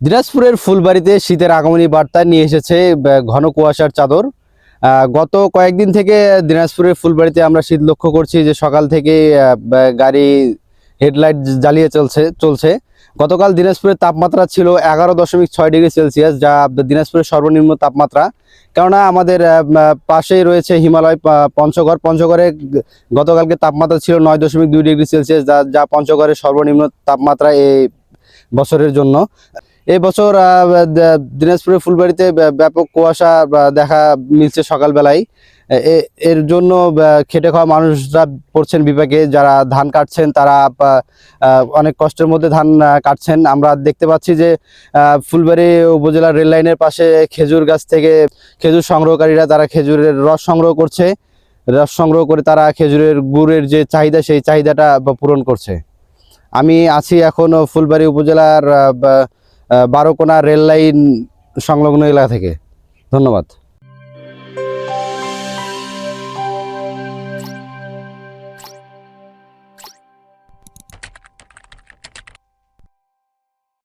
দিনাজপুরের ফুলবাড়িতে শীতের আগমনী বার্তা নিয়ে এসেছে ঘন কুয়াশার চাদর। গত কয়েকদিন থেকে দিনাজপুরের ফুলবাড়িতে আমরা শীত লক্ষ্য করছি যে সকাল থেকে গাড়ি হেডলাইট জ্বালিয়ে চলছে চলছে। গতকাল দিনাজপুরের তাপমাত্রা ছিল এগারো দশমিক ছয় ডিগ্রি সেলসিয়াস, যা দিনাজপুরের সর্বনিম্ন তাপমাত্রা। কেননা আমাদের পাশেই রয়েছে হিমালয় পঞ্চগড়। পঞ্চগড়ে গতকালকে তাপমাত্রা ছিল নয় দশমিক দুই ডিগ্রি সেলসিয়াস, যা যা পঞ্চগড়ের সর্বনিম্ন তাপমাত্রা এই বছরের জন্য। এই বছর আহ, দিনাজপুরের ফুলবাড়িতে ব্য- ব্যাপক কুয়াশা দেখা মিলছে সকালবেলায়। এর জন্য খেটে খাওয়া মানুষরা পড়ছেন বিপাকে। যারা ধান কাটছেন তারা অনেক কষ্টের মধ্যে ধান কাটছেন। আমরা দেখতে পাচ্ছি যে ফুলবাড়ি উপজেলার রেল লাইনের পাশে খেজুর গাছ থেকে খেজুর সংগ্রহকারীরা তারা খেজুরের রস সংগ্রহ করছে। রস সংগ্রহ করে তারা খেজুরের গুড়ের যে চাহিদা সেই চাহিদাটা পূরণ করছে। আমি আছি এখন ফুলবাড়ি উপজেলার বারোকোনা রেল লাইন সংলগ্ন এলাকা থেকে। ধন্যবাদ।